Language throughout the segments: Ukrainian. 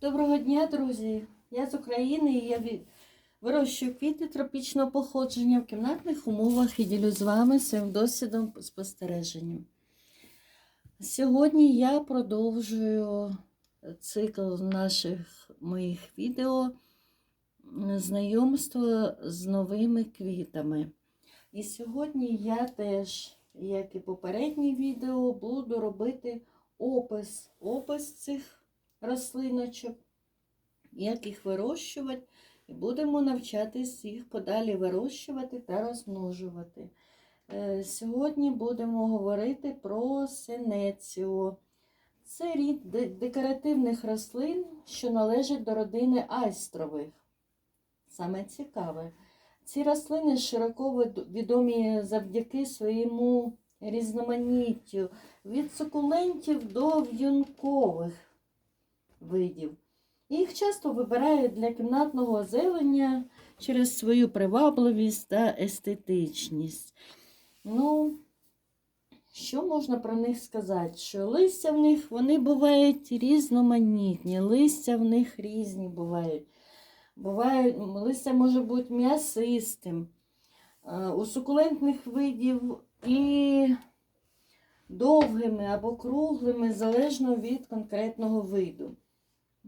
Доброго дня, друзі! Я з України і я вирощую квіти тропічного походження в кімнатних умовах і ділю з вами своїм досвідом спостереженням. Сьогодні я продовжую цикл наших моїх відео знайомство з новими квітами. І сьогодні я теж, як і попередні відео, буду робити опис, опис цих рослиночок, як їх вирощувати, і будемо навчатись їх подалі вирощувати та розмножувати. Е, Сьогодні будемо говорити про синеціо. Це рід декоративних рослин, що належать до родини айстрових. Саме цікаве. Ці рослини широко відомі завдяки своєму різноманіттю від сукулентів до в'юнкових видів. Їх часто вибирають для кімнатного озелення через свою привабливість та естетичність. Ну, що можна про них сказати? Що листя в них вони бувають різноманітні, листя в них різні бувають. Бувають, листя може бути м'ясистим. Е, У сукулентних видів і довгими або круглими, залежно від конкретного виду.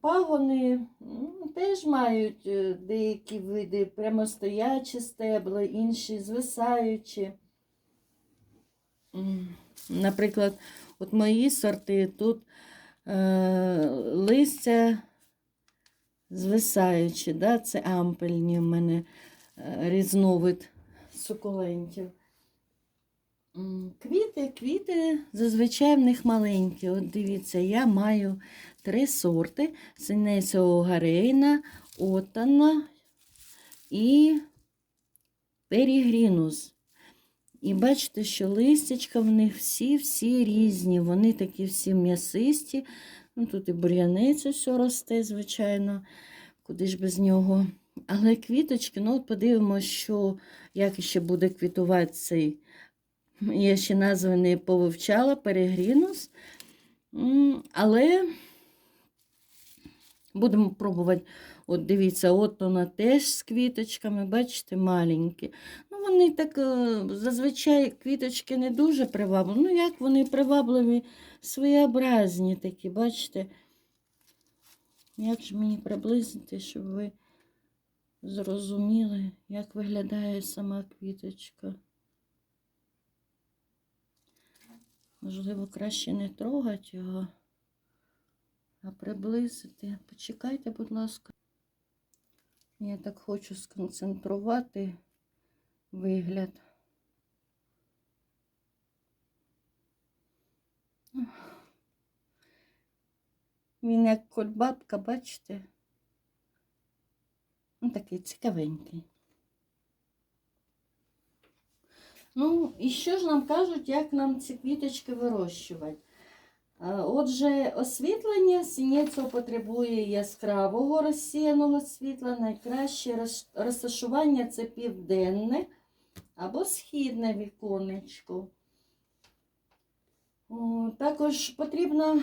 Пагони теж мають е, деякі види прямостоячі стебла, інші звисаючі. Наприклад, от мої сорти тут е, листя звисаючі, да? це ампельні в мене е, різновид сукулентів. Квіти, квіти зазвичай в них маленькі. От дивіться, я маю три сорти: синецього гарейна, отана і перігрінус. І бачите, що листячка в них всі-всі різні. Вони такі всі м'ясисті. Ну, тут і бур'янець все росте, звичайно, куди ж без нього. Але квіточки, ну от подивимося, що як ще буде квітувати цей. Я ще назви не повивчала, перегрінус. Але будемо пробувати. От дивіться, от вона теж з квіточками, бачите, маленькі. Ну, вони так е, зазвичай квіточки не дуже привабливі. Ну, як вони привабливі, своєобразні такі, бачите? Як ж мені приблизити, щоб ви зрозуміли, як виглядає сама квіточка? Можливо, краще не трогати його, а приблизити. Почекайте, будь ласка. Я так хочу сконцентрувати вигляд. Він як кольбабка, бачите? Ну, такий цікавенький. Ну, і що ж нам кажуть, як нам ці квіточки вирощувати? Е, Отже, освітлення сінецо потребує яскравого розсіяного світла. Найкраще розташування це південне або східне віконечко. Також потрібно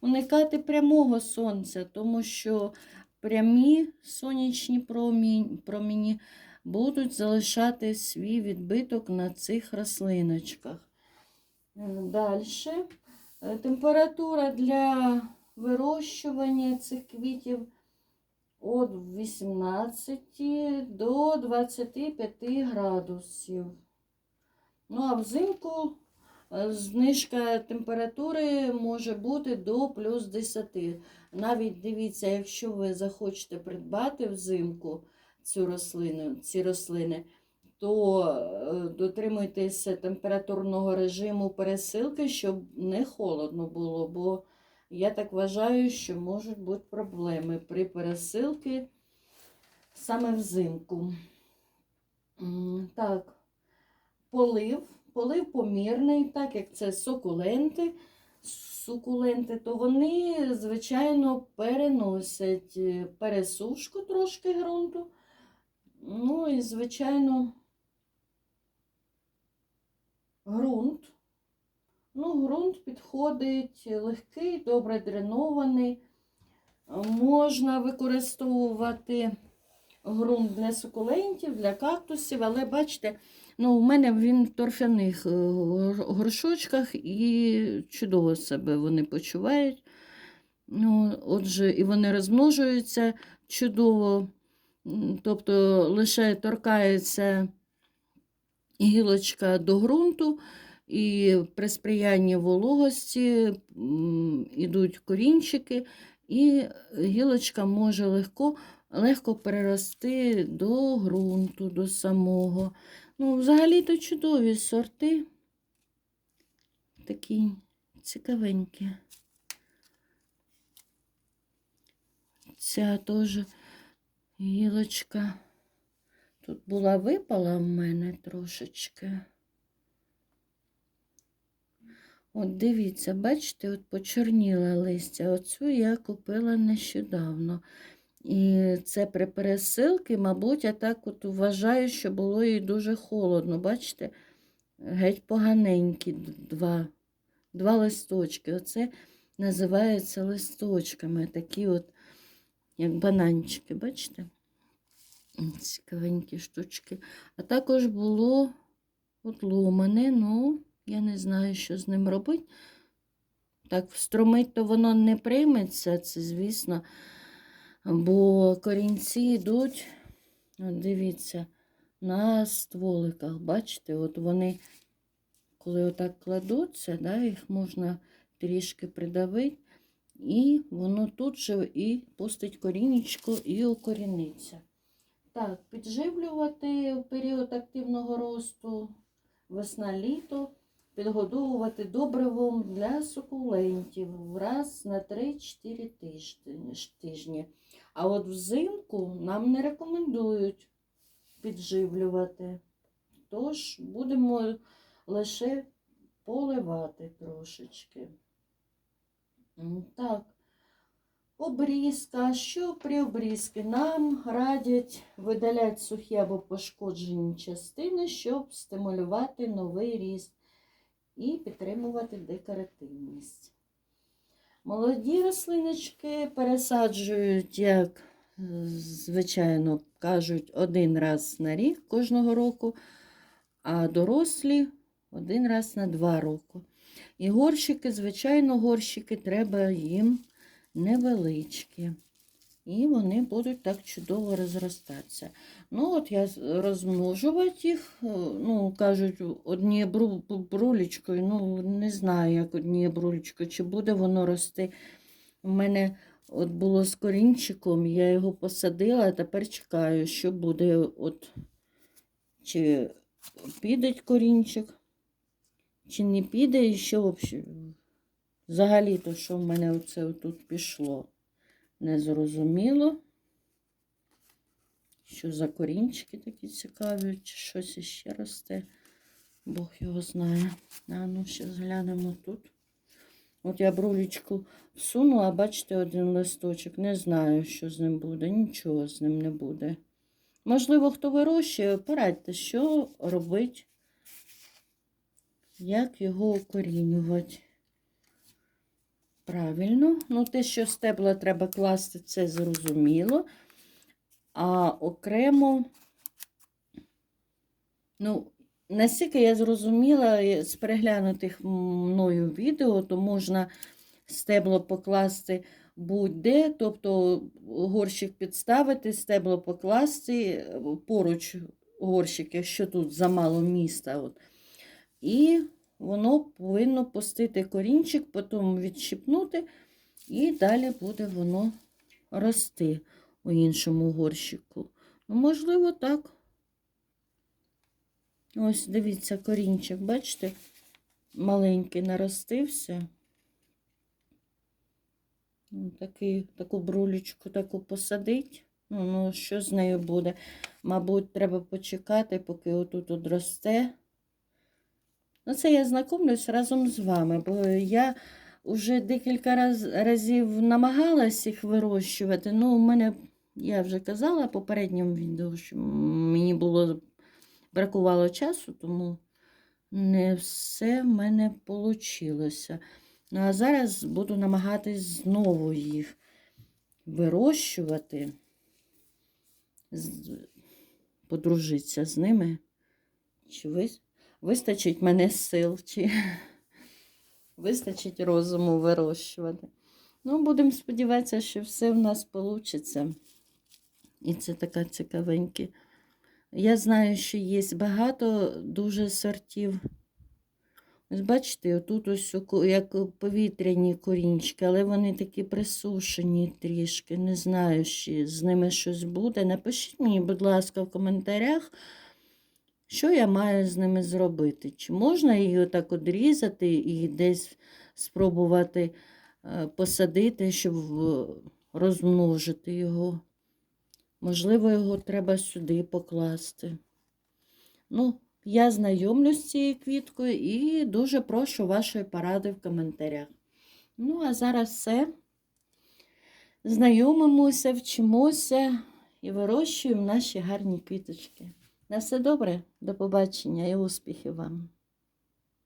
уникати прямого сонця, тому що прямі сонячні промінь- промені будуть залишати свій відбиток на цих рослиночках. Далі. Температура для вирощування цих квітів від 18 до 25 градусів. Ну, а взимку е, знижка температури може бути до плюс 10. Навіть дивіться, якщо ви захочете придбати взимку цю рослину, ці рослини, то е, дотримуйтеся температурного режиму пересилки, щоб не холодно було, бо я так вважаю, що можуть бути проблеми при пересилці саме взимку. Так, полив, полив помірний, так як це сукуленти, сукуленти, то вони, звичайно, переносять е, пересушку трошки ґрунту. Ну і, звичайно, ґрунт. Ну, ґрунт підходить легкий, добре дренований. Можна використовувати ґрунт для сукулентів, для кактусів, але бачите, ну, у мене він в торфяних е, горшочках і чудово себе вони почувають. Ну, отже, і вони розмножуються чудово, тобто лише торкається гілочка до ґрунту, і при сприянні вологості м, ідуть корінчики, і гілочка може легко, легко перерости до ґрунту, до самого. Ну, взагалі-то чудові сорти. Такі цікавенькі. Ця теж гілочка. Тут була випала в мене трошечки. От дивіться, бачите, от почорніла листя. Оцю я купила нещодавно. І це при пересилці, мабуть, я так от вважаю, що було їй дуже холодно. Бачите, геть поганенькі два, два листочки. Оце називається листочками. Такі от, як бананчики, бачите? Цікавенькі штучки. А також було от ломане, ну, я не знаю, що з ним робити. Так, встромить, то воно не прийметься, це звісно. Бо корінці йдуть, от дивіться, на стволиках. Бачите, от вони, коли отак кладуться, да, їх можна трішки придавити, і воно тут же і пустить корінечко і укоріниться. Так, підживлювати в період активного росту, весна-літо, підгодовувати добривом для сукулентів раз на 3-4 тижні- тижні. А от взимку нам не рекомендують підживлювати. Тож будемо лише поливати трошечки. Так. Обрізка. Що при обрізці? Нам радять видаляти сухі або пошкоджені частини, щоб стимулювати новий ріст і підтримувати декоративність. Молоді рослиночки пересаджують, як звичайно кажуть, один раз на рік кожного року, а дорослі один раз на два роки. І горщики, звичайно, горщики треба їм невеличкі. І вони будуть так чудово розростатися. Ну, от я розмножувати їх, е, ну, кажуть, однією бру- бру- брулечкою, ну, не знаю, як однією брулечкою, чи буде воно рости. У мене от було з корінчиком, я його посадила, а тепер чекаю, що буде, от, чи піде корінчик, чи не піде, і що взагалі. Взагалі-то, що в мене оце тут пішло, незрозуміло. Що за корінчики такі цікаві, чи щось іще росте. Бог його знає. А ну, ще глянемо тут. От я брулечку всунула, бачите, один листочок. Не знаю, що з ним буде. Нічого з ним не буде. Можливо, хто вирощує, порадьте, що робити, як його укорінювати. Правильно. Ну, те, що стебла треба класти, це зрозуміло. А окремо, ну, наскільки я зрозуміла з переглянутих мною відео, то можна стебло покласти будь-де, тобто горщик підставити, стебло покласти поруч горщик, якщо тут замало міста. От. І воно повинно пустити корінчик, потім відщипнути, і далі буде воно рости у іншому горщику. Ну, можливо, так. Ось, дивіться, корінчик, бачите, маленький наростився. Ну, Такий, таку брулечку таку посадить. Ну, ну, що з нею буде? Мабуть, треба почекати, поки отут от росте. Ну, це я знайомлюсь разом з вами, бо я вже декілька раз, разів намагалась їх вирощувати. Ну, у мене, я вже казала в попередньому відео, що мені було бракувало часу, тому не все в мене вийшло. Ну, а зараз буду намагатись знову їх вирощувати, подружитися з ними. Чи вис- вистачить мене сил, чи вистачить розуму вирощувати. Ну, будемо сподіватися, що все в нас вийде. І це така цікавеньке. Я знаю, що є багато дуже сортів. Ось бачите, отут ось як повітряні корінчики, але вони такі присушені трішки. Не знаю, чи з ними щось буде. Напишіть мені, будь ласка, в коментарях, що я маю з ними зробити. Чи можна її отак одрізати і десь спробувати е, посадити, щоб розмножити його. Можливо, його треба сюди покласти. Ну, я знайомлюсь з цією квіткою і дуже прошу вашої поради в коментарях. Ну, а зараз все. Знайомимося, вчимося і вирощуємо наші гарні квіточки. На все добре, до побачення і успіхів вам!